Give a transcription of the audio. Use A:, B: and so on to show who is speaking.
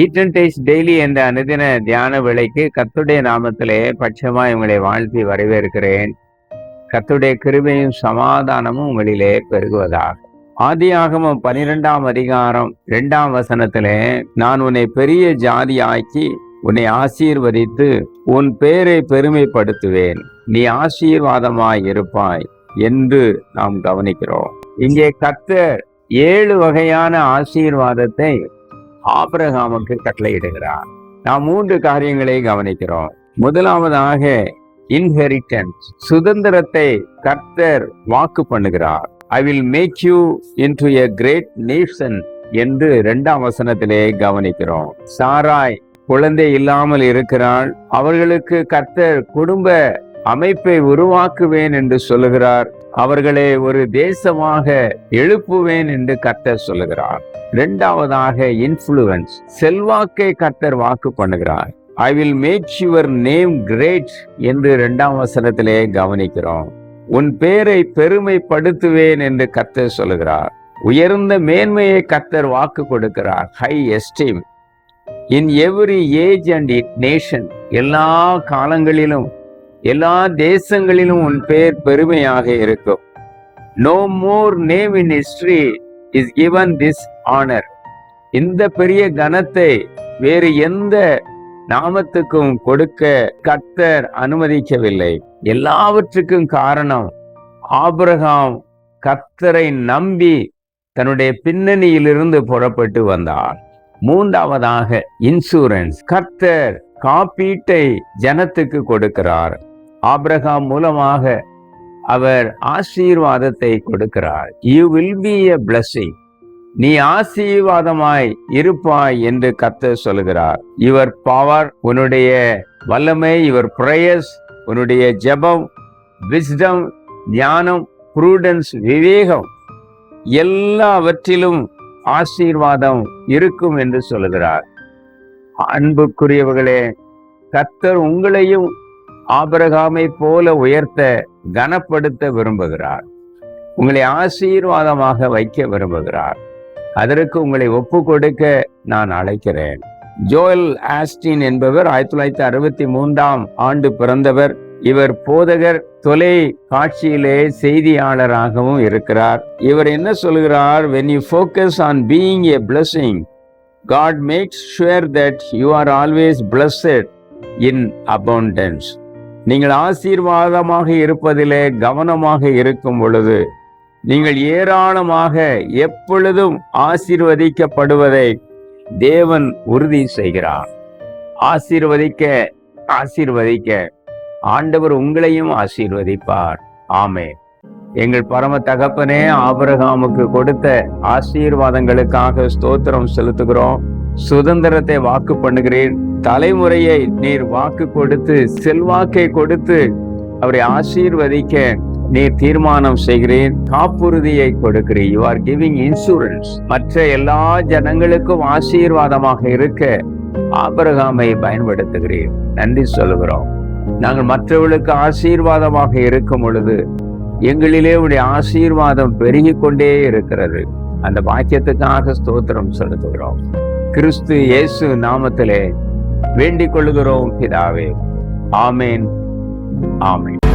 A: Eaten taste daily என்ற அனுதின தியான விலைக்கு கத்துடைய நாமத்திலே பட்சமா உங்களை வாழ்த்தி வரவேற்கிறேன். கத்துடைய கிருபையும் சமாதானமும் உங்களிலே பெருகுவதாக. ஆதியாகமம் பனிரெண்டாம் அதிகாரம் இரண்டாம் வசனத்திலே நான் உன்னை பெரிய ஜாதியாக்கி உன்னை ஆசீர்வதித்து உன் பேரை பெருமைப்படுத்துவேன். நீ ஆசீர்வாதமாய் இருப்பாய் என்று நாம் கவனிக்கிறோம். இங்கே கத்தர் ஏழு வகையான ஆசீர்வாதத்தை ஆபிரகாமுக்கு கட்டளையிடுகிறார். நாம் மூன்று காரியங்களை கவனிக்கிறோம். முதலாவதாக இன்ஹெரிட்டன்ஸ் சுதந்திரத்தை கர்த்தர் வாக்கு பண்ணுகிறார். I will make you into a great nation என்று இரண்டாம் வசனத்திலே கவனிக்கிறோம். சாராய் குழந்தை இல்லாமல் இருக்கிறாள். அவர்களுக்கு கர்த்தர் குடும்ப அமைப்பை உருவாக்குவேன் என்று சொல்லுகிறார். அவர்களை ஒரு தேசமாக எழுப்புவேன் என்று கர்த்தர் சொல்லுகிறார். இரண்டாவதாக இன்ஃப்ளூயன்ஸ் செல்வாக்கை கர்த்தர் வாக்கு பண்ணுகிறார். I will make your name great என்று இரண்டாம் வசனத்திலே கவனிக்கிறோம். உன் பேரை பெருமைப்படுத்துவேன் என்று கர்த்தர் சொல்லுகிறார். உயர்ந்த மேன்மையை கர்த்தர் வாக்கு கொடுக்கிறார். High esteem in every age and nation எல்லா காலங்களிலும் எல்லா தேசங்களிலும் உன் பெயர் பெருமையாக இருக்கும். No more name in history is given this honour இந்த பெரிய கனத்தை வேறு எந்த நாமத்துக்கும் கொடுக்க கர்த்தர் அனுமதிக்கவில்லை. எல்லாவற்றுக்கும் காரணம் ஆபிரகாம் கர்த்தரை நம்பி தன்னுடைய பின்னணியிலிருந்து புறப்பட்டு வந்தார். மூன்றாவதாக இன்சூரன்ஸ் கர்த்தர் காப்பீட்டை ஜனத்துக்கு கொடுக்கிறார். ஆப்ரஹாம் மூலமாக அவர் ஆசீர்வாதத்தை கொடுக்கிறார். You will be a blessing நீ ஆசீர்வாதமாய் இருப்பாய் என்று கத்த சொல்கிறார் இவர் பவர் உன்னுடைய வல்லமை இவர் பிரேயர்ஸ் உன்னுடைய ஜெபம் விஸ்டம் ஞானம் ப்ரூடன்ஸ் விவேகம் எல்லாவற்றிலும் ஆசீர்வாதம் இருக்கும் என்று சொல்லுகிறார். அன்புக்குரியவர்களே கத்தர் உங்களையும் ஆபரகாமை போல உயர்த்த கனப்படுத்த விரும்புகிறார். உங்களை ஆசீர்வாதமாக வைக்க விரும்புகிறார். அதற்கு உங்களை ஒப்பு கொடுக்க நான் அழைக்கிறேன். ஜோயல் ஆஸ்டின் என்பவர் ஆயிரத்தி தொள்ளாயிரத்தி அறுபத்தி மூன்றாம் ஆண்டு பிறந்தவர். இவர் போதகர் தொலை காட்சியிலே செய்தியாளராகவும் இருக்கிறார். இவர் என்ன சொல்கிறார்? When you focus on being a blessing God makes sure that you are always blessed in abundance நீங்கள் ஆசீர்வாதமாக இருப்பதிலே கவனமாக இருக்கும் பொழுது நீங்கள் ஏராளமாக எப்பொழுதும் ஆசீர்வதிக்கப்படுவதை தேவன் உறுதி செய்கிறார். ஆசீர்வதிக்க ஆசீர்வதிக்க. ஆண்டவர் உங்களையும் ஆசீர்வதிப்பார். ஆமே எங்கள் பரம தகப்பனே ஆபரகாமுக்கு கொடுத்த ஆசீர்வாதங்களுக்காக ஸ்தோத்திரம் செலுத்துகிறோம். சுதந்திரத்தை வாக்கு பண்ணுகிறேன். தலைமுறையை நீர் வாக்கு கொடுத்து செல்வாக்கை கொடுத்து அவரை ஆசீர்வதிக்க நீர் தீர்மானம் செய்கிறேன். காப்புறுதியை கொடுக்கிறேன். யூ ஆர் கிவிங் இன்சூரன்ஸ் மற்ற எல்லா ஜனங்களுக்கும் ஆசீர்வாதமாக இருக்க ஆபரகாமை பயன்படுத்துகிறேன். நன்றி சொல்லுகிறோம். நாங்கள் மற்றவர்களுக்கு ஆசீர்வாதமாக இருக்கும் பொழுது எங்களிலே உடைய ஆசீர்வாதம் பெருகிக் கொண்டே இருக்கிறது. அந்த பாக்கியத்துக்காக ஸ்தோத்திரம் செலுத்துகிறோம். கிறிஸ்து இயேசு நாமத்திலே வேண்டிக் கொள்கிறோம் பிதாவே. ஆமேன். ஆமேன்.